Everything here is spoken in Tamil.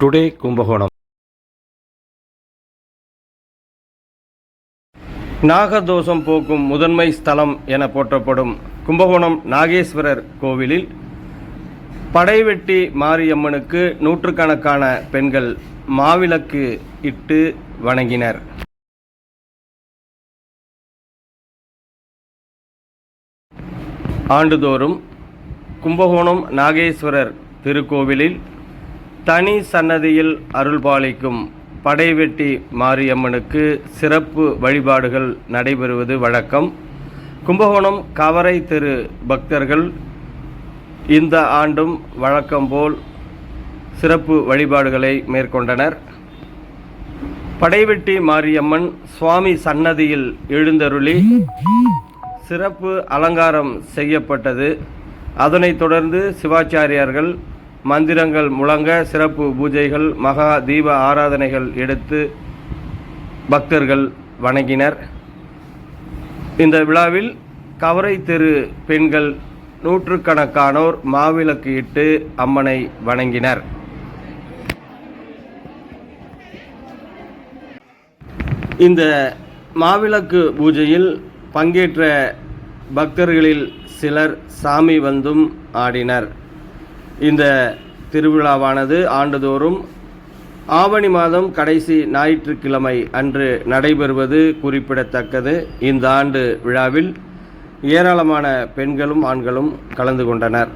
டுடே கும்பகோணம் நாகதோஷம் போக்கும் முதன்மை ஸ்தலம் என போற்றப்படும் கும்பகோணம் நாகேஸ்வரர் கோவிலில் படைவெட்டி மாரியம்மனுக்கு நூற்றுக்கணக்கான பெண்கள் மாவிளக்கு இட்டு வணங்கினர். ஆண்டுதோறும் கும்பகோணம் நாகேஸ்வரர் திருக்கோவிலில் தனி சன்னதியில் அருள்பாலிக்கும் படைவெட்டி மாரியம்மனுக்கு சிறப்பு வழிபாடுகள் நடைபெறுவது வழக்கம். கும்பகோணம் கவரை தெரு பக்தர்கள் இந்த ஆண்டும் வழக்கம்போல் சிறப்பு வழிபாடுகளை மேற்கொண்டனர். படைவெட்டி மாரியம்மன் சுவாமி சன்னதியில் எழுந்தருளி சிறப்பு அலங்காரம் செய்யப்பட்டது. அதனைத் தொடர்ந்து சிவாச்சாரியார்கள் மந்திரங்கள் முழங்க சிறப்பு பூஜைகள் மகா தீப ஆராதனைகள் எடுத்து பக்தர்கள் வணங்கினர். இந்த விழாவில் கவரை தெரு பெண்கள் நூற்றுக்கணக்கானோர் மாவிளக்கு இட்டு அம்மனை வணங்கினர். இந்த மாவிளக்கு பூஜையில் பங்கேற்ற பக்தர்களில் சிலர் சாமி வந்தும் ஆடினர். இந்த திருவிழாவானது ஆண்டுதோறும் ஆவணி மாதம் கடைசி ஞாயிற்றுக்கிழமை அன்று நடைபெறுவது குறிப்பிடத்தக்கது. இந்த ஆண்டு விழாவில் ஏராளமான பெண்களும் ஆண்களும் கலந்து கொண்டனர்.